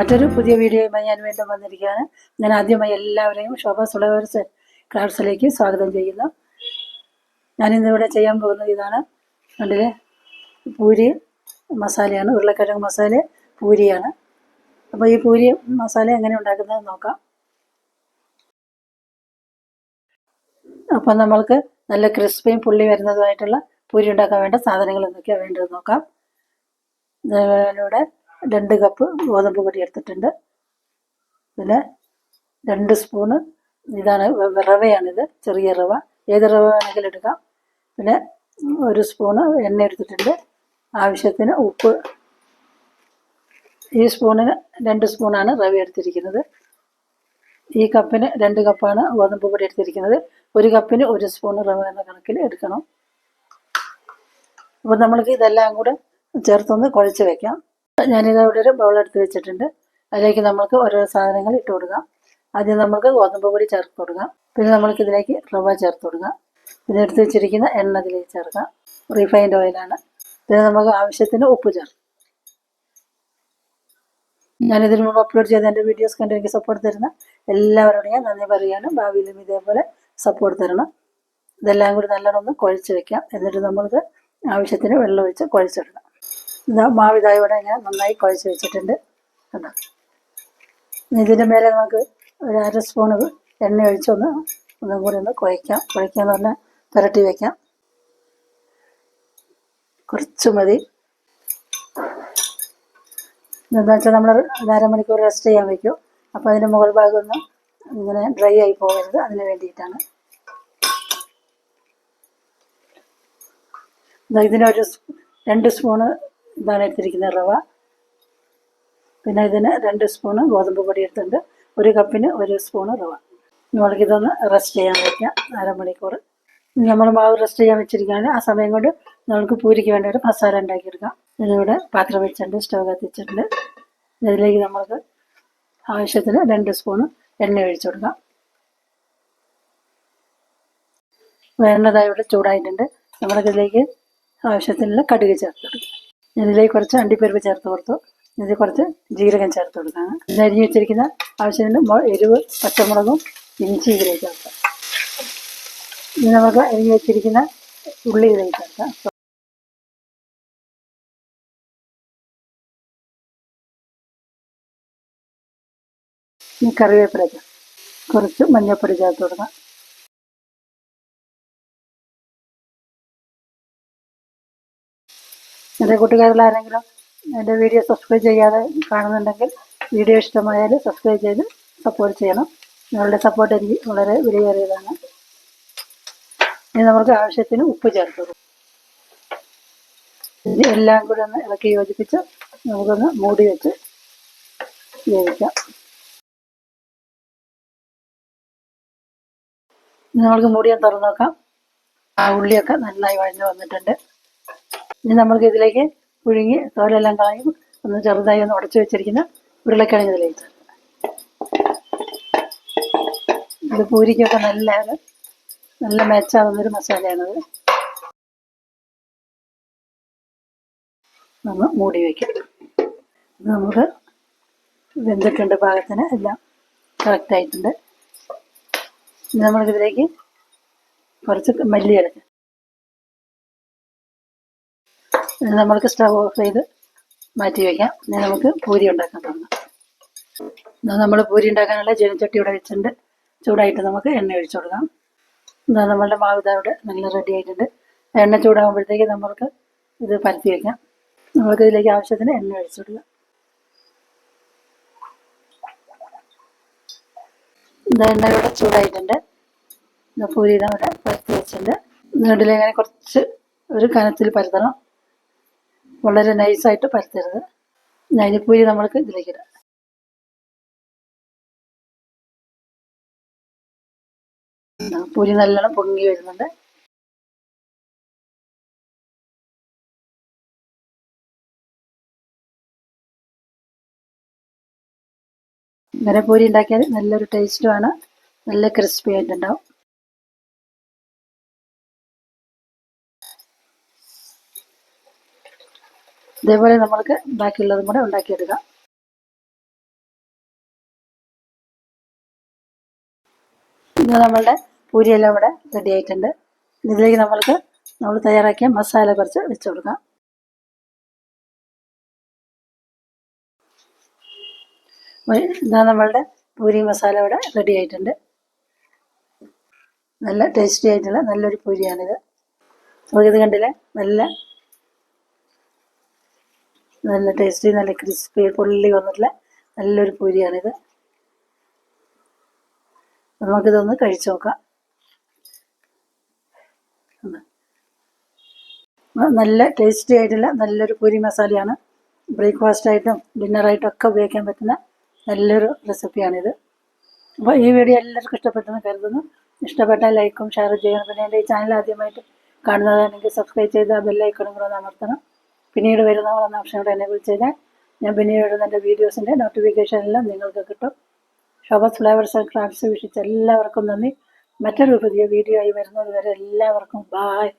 മറ്റൊരു പുതിയ വീഡിയോയുമായി ഞാൻ വീണ്ടും വന്നിരിക്കുകയാണ്. ഞാൻ ആദ്യമായി എല്ലാവരെയും ശോഭ സുളവേഴ്സ് ക്രാഫ്റ്റ്സിലേക്ക് സ്വാഗതം ചെയ്യുന്നു. ഞാനിന്നിവിടെ ചെയ്യാൻ പോകുന്നത് ഇതാണ്. കണ്ടില്ലേ? പൂരി മസാലയാണ്. ഉരുളക്കിഴങ്ങ് മസാല പൂരിയാണ്. അപ്പോൾ ഈ പൂരി മസാല എങ്ങനെ ഉണ്ടാക്കുന്നത് നോക്കാം. അപ്പം നമ്മൾക്ക് നല്ല ക്രിസ്പിയും പുള്ളി വരുന്നതുമായിട്ടുള്ള പൂരി ഉണ്ടാക്കാൻ വേണ്ട സാധനങ്ങൾ എന്തൊക്കെയാണ് വേണ്ടത് നോക്കാം. ഇതിലൂടെ രണ്ട് കപ്പ് ഗോതമ്പ് പൊടി എടുത്തിട്ടുണ്ട്. പിന്നെ രണ്ട് സ്പൂണ് ഇതാണ് റവയാണിത്. ചെറിയ റവ. ഏത് റവ വേണമെങ്കിലും എടുക്കാം. പിന്നെ ഒരു സ്പൂണ് എണ്ണ എടുത്തിട്ടുണ്ട്. ആവശ്യത്തിന് ഉപ്പ്. ഈ സ്പൂണിന് രണ്ട് സ്പൂണാണ് റവ എടുത്തിരിക്കുന്നത്. ഈ കപ്പിന് രണ്ട് കപ്പാണ് ഗോതമ്പ് പൊടി എടുത്തിരിക്കുന്നത്. ഒരു കപ്പിന് ഒരു സ്പൂൺ റവ എന്ന കണക്കിൽ എടുക്കണം. അപ്പോൾ നമ്മൾക്ക് ഇതെല്ലാം കൂടെ ചേർത്തൊന്ന് കുഴച്ച് വെക്കാം. ഞാനിത് അവിടെ ഒരു ബൗൾ എടുത്ത് വെച്ചിട്ടുണ്ട്. അതിലേക്ക് നമ്മൾക്ക് ഓരോ സാധനങ്ങൾ ഇട്ട് കൊടുക്കാം. ആദ്യം നമുക്ക് ഗോതമ്പ് പൊടി ചേർത്ത് കൊടുക്കാം. പിന്നെ നമ്മൾക്ക് ഇതിലേക്ക് റവ ചേർത്ത് കൊടുക്കാം. പിന്നെ എടുത്ത് വെച്ചിരിക്കുന്ന എണ്ണ ഇതിലേക്ക് ചേർക്കാം. റീഫൈൻഡ് ഓയിലാണ് പിന്നെ നമുക്ക് ആവശ്യത്തിന് ഉപ്പ് ചേർക്കാം. ഞാൻ മുമ്പ് അപ്ലോഡ് ചെയ്ത എന്റെ വീഡിയോസ് കണ്ട് എനിക്ക് സപ്പോർട്ട് തരുന്ന എല്ലാവരോടും ഞാൻ നന്ദി പറയാനും ഭാവിയിലും ഇതേപോലെ സപ്പോർട്ട് തരണം. ഇതെല്ലാം കൂടി നല്ലോണം ഒന്ന് കുഴച്ച് വെക്കാം. എന്നിട്ട് നമ്മൾക്ക് ആവശ്യത്തിന് വെള്ളം ഒഴിച്ച് കുഴച്ചെടുക്കാം ഇതാ മാവ് ഇതാ ഇവിടെ ഞാൻ നന്നായി കുഴച്ച് വെച്ചിട്ടുണ്ട്. കണ്ടോ? ഇതിന്റെ മേലെ നമുക്ക് ഒരു അര സ്പൂൺ എണ്ണ ഒഴിച്ചൊന്ന് ഒന്നും കൂടി ഒന്ന് കുഴയ്ക്കാം. കുഴയ്ക്കാന്ന് പറഞ്ഞാൽ പുരട്ടി വയ്ക്കാം കുറച്ച് മതി. എന്താണെന്ന് വെച്ചാൽ നമ്മൾ അരമണിക്കൂർ റെസ്റ്റ് ചെയ്യാൻ വയ്ക്കും അപ്പോൾ അതിന്റെ മുകൾ ഭാഗം ഒന്ന് ഇങ്ങനെ ഡ്രൈ ആയി പോകരുത്. അതിന് വേണ്ടിയിട്ടാണ്. ഇതിനൊരു രണ്ട് സ്പൂണ് ഇതാണ് എടുത്തിരിക്കുന്ന റവ. പിന്നെ ഇതിന് രണ്ട് സ്പൂണ് ഗോതമ്പ് പൊടി എടുത്തിട്ടുണ്ട്. ഒരു കപ്പിന് ഒരു സ്പൂണ് റവ. നമ്മൾക്ക് ഇതൊന്ന് റെസ്റ്റ് ചെയ്യാൻ വയ്ക്കാം അരമണിക്കൂർ. നമ്മൾ മാവ് റെസ്റ്റ് ചെയ്യാൻ വെച്ചിരിക്കുകയാണ്. ആ സമയം കൊണ്ട് നമുക്ക് പൂരിക്ക് വേണ്ട ഒരു മസാല ഉണ്ടാക്കിയെടുക്കാം. ഇതിവിടെ പാത്രം വെച്ചിട്ടുണ്ട് സ്റ്റവ് കത്തിച്ചിട്ടുണ്ട് ഇതിലേക്ക് നമ്മൾക്ക് ആവശ്യത്തിന് രണ്ട് സ്പൂണ് എണ്ണ ഒഴിച്ചു കൊടുക്കാം. വേണ്ടതായി ഇവിടെ ചൂടായിട്ടുണ്ട്. നമ്മൾക്കിതിലേക്ക് ആവശ്യത്തിനുള്ള കടുക് ചേർത്ത് കൊടുക്കാം. ഇതിലേക്ക് കുറച്ച് അണ്ടിപ്പരിപ്പ് ചേർത്ത് കൊടുത്തു. ഇതിൽ കുറച്ച് ജീരകം ചേർത്ത് കൊടുക്കാം ഇത് അരിഞ്ഞ് വെച്ചിരിക്കുന്ന ആവശ്യത്തിന് എരിവ് പച്ചമുളകും ഇഞ്ചി ഇതിലേക്ക് ചേർക്കാം. ഇനി നമുക്ക് അരിഞ്ഞ് വെച്ചിരിക്കുന്ന ഉള്ളി ഇതിലേക്ക് ചേർക്കാം. ഇനി കറിവേപ്പില കുറച്ച് മഞ്ഞൾപ്പൊടി ചേർത്ത് കൊടുക്കാം. എന്റെ കൂട്ടുകാരിലാരെങ്കിലും എന്റെ വീഡിയോ സബ്സ്ക്രൈബ് ചെയ്യാതെ കാണുന്നുണ്ടെങ്കിൽ വീഡിയോ ഇഷ്ടമായാൽ സബ്സ്ക്രൈബ് ചെയ്ത് സപ്പോർട്ട് ചെയ്യണം. നിങ്ങളുടെ സപ്പോർട്ട് എനിക്ക് വളരെ വിലയേറിയതാണ്. ഇനി നമുക്ക് ആവശ്യത്തിന് ഉപ്പ് ചേർത്ത് എല്ലാം കൂടി ഒന്ന് ഇളക്കി യോജിപ്പിച്ച് നമുക്കൊന്ന് മൂടി വെച്ച് വേവിക്കാം. നമുക്ക് മൂടിയാൻ തുറന്നു നോക്കാം. ആ ഉള്ളിയൊക്കെ നന്നായി വഴഞ്ഞു വന്നിട്ടുണ്ട്. ഇനി നമ്മൾക്ക് ഇതിലേക്ക് പുഴുങ്ങി തോലെല്ലാം കളയും ഒന്ന് ചെറുതായി ഒന്ന് ഉടച്ചു വെച്ചിരിക്കുന്ന ഉരുളക്കിഴങ്ങ് ഇതിലേക്ക്. ഇത് പൂരിക്കൊക്കെ നല്ല നല്ല മെച്ചാവുന്നൊരു മസാലയാണത് നമ്മൾ മൂടി വയ്ക്കാം നമുക്ക് വെന്തിട്ടുണ്ട് പാകത്തിന്. എല്ലാം കറക്റ്റ് ആയിട്ടുണ്ട്. ഇനി നമ്മൾക്കിതിലേക്ക് കുറച്ച് മല്ലി എടുക്കാം ഇനി നമ്മൾക്ക് സ്റ്റവ് ഓഫ് ചെയ്ത് മാറ്റി വയ്ക്കാം ഇനി നമുക്ക് പൂരി ഉണ്ടാക്കാൻ തുടങ്ങാം. എന്നാൽ നമ്മൾ പൂരി ഉണ്ടാക്കാനുള്ള ചീനച്ചട്ടി ഇവിടെ വെച്ചിട്ടുണ്ട്. ചൂടായിട്ട് നമുക്ക് എണ്ണ ഒഴിച്ചു കൊടുക്കാം. എന്നാൽ നമ്മളുടെ മാവിത ഇവിടെ നല്ല റെഡി ആയിട്ടുണ്ട്. എണ്ണ ചൂടാകുമ്പോഴത്തേക്ക് നമ്മൾക്ക് ഇത് പരത്തി വയ്ക്കാം നമുക്ക് ഇതിലേക്ക് ആവശ്യത്തിന് എണ്ണ ഒഴിച്ചു കൊടുക്കാം. ഇതാ എണ്ണ ഇവിടെ ചൂടായിട്ടുണ്ട്. പൂരി ഇതവിടെ പരത്തി വെച്ചിട്ടുണ്ട്. നീണ്ടിലിങ്ങനെ കുറച്ച് ഒരു കനത്തിൽ പരത്തണം. വളരെ നൈസായിട്ട് പരത്തരുത്. നൈനിപ്പൂരി നമ്മൾക്ക് ഇതിലേക്ക് ഇടാം. ആ, പൂരി നല്ലോണം പൊങ്ങി വരുന്നുണ്ട്. ഇങ്ങനെ പൂരി ഉണ്ടാക്കിയാൽ നല്ലൊരു ടേസ്റ്റുമാണ് നല്ല ക്രിസ്പി ആയിട്ടുണ്ടാവും. ഇതേപോലെ നമ്മൾക്ക് ബാക്കിയുള്ളതും കൂടെ ഉണ്ടാക്കിയെടുക്കാം. ഇന്ന് നമ്മളുടെ പൂരിയെല്ലാം ഇവിടെ റെഡി ആയിട്ടുണ്ട്. ഇതിലേക്ക് നമ്മൾക്ക് നമ്മൾ തയ്യാറാക്കിയ മസാല കുറച്ച് വെച്ച് കൊടുക്കാം. ഇതാ നമ്മളുടെ പൂരി മസാല ഇവിടെ റെഡി ആയിട്ടുണ്ട്. നല്ല ടേസ്റ്റി ആയിട്ടുള്ള നല്ലൊരു പൂരിയാണിത്. നമുക്കിത് കണ്ടില്ലേ? നല്ല നല്ല ടേസ്റ്റി നല്ല ക്രിസ്പി പൊള്ളി വന്നിട്ടുള്ള നല്ലൊരു പൂരിയാണിത്. നമുക്കിതൊന്ന് കഴിച്ചു നോക്കാം. നല്ല ടേസ്റ്റി ആയിട്ടുള്ള നല്ലൊരു പൂരി മസാലയാണ്. ബ്രേക്ക്ഫാസ്റ്റായിട്ടും ഡിന്നറായിട്ടും ഒക്കെ ഉപയോഗിക്കാൻ പറ്റുന്ന നല്ലൊരു റെസിപ്പിയാണിത് അപ്പോൾ ഈ വീഡിയോ എല്ലാവർക്കും ഇഷ്ടപ്പെട്ടെന്ന് കരുതുന്നു. ഇഷ്ടപ്പെട്ടാൽ ലൈക്കും ഷെയർ ചെയ്യണം. പിന്നെ എന്റെ ഈ ചാനൽ ആദ്യമായിട്ട് കാണുന്നതാണെങ്കിൽ സബ്സ്ക്രൈബ് ചെയ്ത് ആ ബെല്ലൈക്കണും കൂടെ അമർത്തണം. പിന്നീട് വരുന്ന എന്ന ഓപ്ഷൻ കൂടെ എനേബിൾ ചെയ്താൽ ഞാൻ പിന്നീട് എന്റെ വീഡിയോസിന്റെ നോട്ടിഫിക്കേഷൻ എല്ലാം നിങ്ങൾക്ക് കിട്ടും. ഷോബസ് ഫ്ലേവേഴ്സ് ആൻഡ് ക്രാഫ്റ്റ്സ് വീക്ഷിച്ച എല്ലാവർക്കും നന്ദി. മറ്റൊരു പുതിയ വീഡിയോ ആയി വരുന്നത് വരെ എല്ലാവർക്കും ബായ്